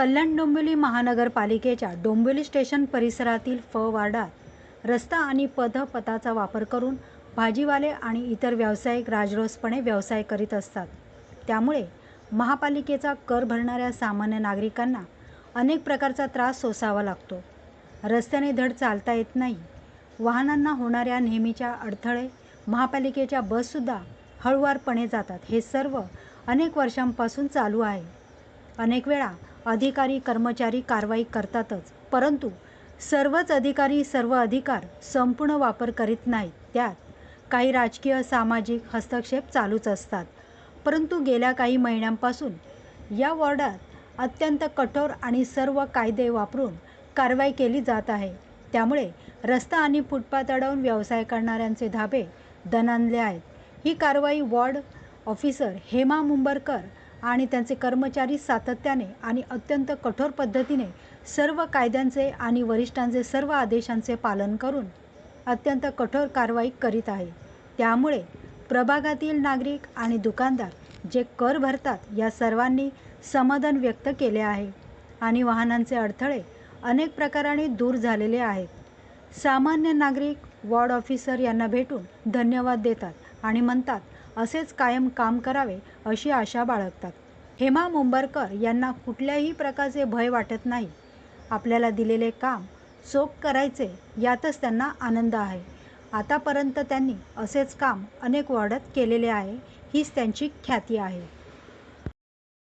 कल्याण डोंबिवली महानगरपालिकेच्या डोंबिवली स्टेशन परिसरातील फ वार्डात रस्ता आणि पदपथाचा वापर करून भाजीवाले आणि इतर व्यावसायिक राजरोसपणे व्यवसाय करीत असतात. त्यामुळे महापालिकेचा कर भरणाऱ्या सामान्य नागरिकांना अनेक प्रकारचा त्रास सोसावा लागतो. रस्त्याने धड चालता येत नाही. वाहनांना होणाऱ्या नेहमीच्या अडथळे महापालिकेच्या बससुद्धा हळुवारपणे जातात. हे सर्व अनेक वर्षांपासून चालू आहे. अनेक वेळा अधिकारी कर्मचारी कारवाई करतातच. परंतु सर्वच अधिकारी सर्व अधिकार संपूर्ण वापर करीत नाहीत. त्यात काही राजकीय सामाजिक हस्तक्षेप चालूच असतात. परंतु गेल्या काही महिन्यांपासून या वॉर्डात अत्यंत कठोर आणि सर्व कायदे वापरून कारवाई केली जात आहे. त्यामुळे रस्ता आणि फुटपाथ अडवून व्यवसाय करणाऱ्यांचे धाबे दणाणले आहेत. ही कारवाई वॉर्ड ऑफिसर हेमा मुंबरकर आणि त्यांचे कर्मचारी सातत्याने आणि अत्यंत कठोर पद्धतीने सर्व कायद्यांचे आणि वरिष्ठांचे सर्व आदेशांचे पालन करून अत्यंत कठोर कारवाई करीत आहे. त्यामुळे प्रभागातील नागरिक आणि दुकानदार जे कर भरतात या सर्वांनी समाधान व्यक्त केले आहे आणि वाहनांचे अडथळे अनेक प्रकाराने दूर झालेले आहेत. सामान्य नागरिक वॉर्ड ऑफिसर यांना भेटून धन्यवाद देतात आणि म्हणतात असेच कायम काम करावे अशी आशा बाळगतात. हेमा मुंबरकर यांना कुठल्याही प्रकारचे भय वाटत नाही. आपल्याला दिलेले काम चोख करायचे यातच त्यांना आनंद आहे. आतापर्यंत त्यांनी असेच काम अनेक वॉर्डात केलेले आहे हीच त्यांची ख्याती आहे.